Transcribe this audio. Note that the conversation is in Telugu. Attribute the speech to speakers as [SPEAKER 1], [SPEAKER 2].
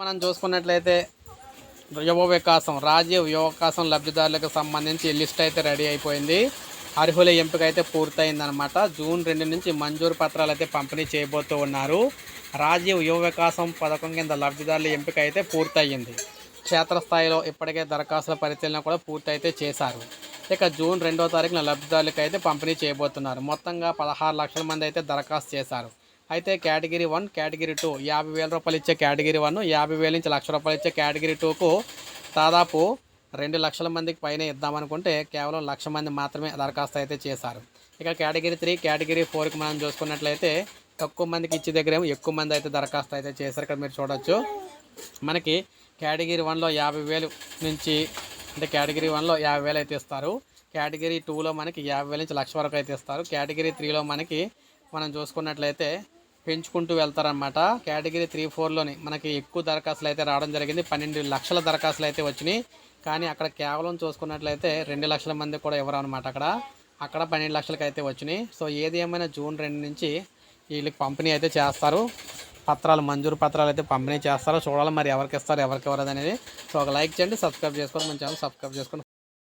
[SPEAKER 1] మనం చూసుకున్నట్లయితే యువ వికాసం రాజీవ్ యువకాశం లబ్ధిదారులకు సంబంధించి లిస్ట్ అయితే రెడీ అయిపోయింది. అర్హుల ఎంపిక అయితే పూర్తయిందనమాట జూన్ రెండు నుంచి మంజూరు పత్రాలు అయితే పంపిణీ చేయబోతూ ఉన్నారు. రాజీవ్ యువ వికాసం పథకం కింద లబ్ధిదారుల ఎంపిక అయితే పూర్తయింది. క్షేత్రస్థాయిలో ఇప్పటికే దరఖాస్తుల పరిశీలన కూడా పూర్తయితే చేశారు. ఇక జూన్ రెండో తారీఖున లబ్ధిదారులకు అయితే పంపిణీ చేయబోతున్నారు. మొత్తంగా పదహారు లక్షల మంది అయితే దరఖాస్తు చేశారు. అయితే కేటగిరీ వన్ కేటగిరీ టూ. యాభై వేల రూపాయలు ఇచ్చే కేటగిరీ వన్ యాభై వేల నుంచి లక్ష రూపాయలు ఇచ్చే కేటగిరీ టూకు దాదాపు రెండు లక్షల మందికి పైన ఇద్దామనుకుంటే కేవలం లక్ష మంది మాత్రమే దరఖాస్తు అయితే చేశారు. ఇక కేటగిరీ త్రీ కేటగిరీ ఫోర్కి మనం చూసుకున్నట్లయితే తక్కువ మందికి ఇచ్చే దగ్గర ఎక్కువ మంది అయితే దరఖాస్తు అయితే చేశారు. ఇక్కడ మీరు చూడొచ్చు. మనకి కేటగిరీ వన్లో యాభై వేలు నుంచి అంటే కేటగిరీ వన్లో యాభై వేలు అయితే ఇస్తారు. కేటగిరీ టూలో మనకి యాభై వేల నుంచి లక్ష వరకు అయితే ఇస్తారు. కేటగిరీ త్రీలో మనకి మనం చూసుకున్నట్లయితే పెంచుకుంటూ వెళ్తారనమాట కేటగిరీ త్రీ ఫోర్లోని మనకి ఎక్కువ దరఖాస్తులు అయితే రావడం జరిగింది. పన్నెండు లక్షల దరఖాస్తులు అయితే వచ్చినాయి. కానీ అక్కడ కేవలం చూసుకున్నట్లయితే రెండు లక్షల మంది కూడా ఇవ్వరు అనమాట అక్కడ. అక్కడ పన్నెండు లక్షలకి అయితే వచ్చినాయి. సో ఏది ఏమైనా జూన్ రెండు నుంచి వీళ్ళకి పంపిణీ అయితే చేస్తారు. పత్రాలు మంజూరు పత్రాలు అయితే పంపిణీ చేస్తారో. చూడాలి మరి ఎవరికి ఇస్తారు ఎవరికి ఇవ్వదు అనేది. సో ఒక లైక్ చేయండి సబ్స్క్రైబ్ చేసుకోండి. మన ఛానల్ సబ్స్క్రైబ్ చేసుకోండి.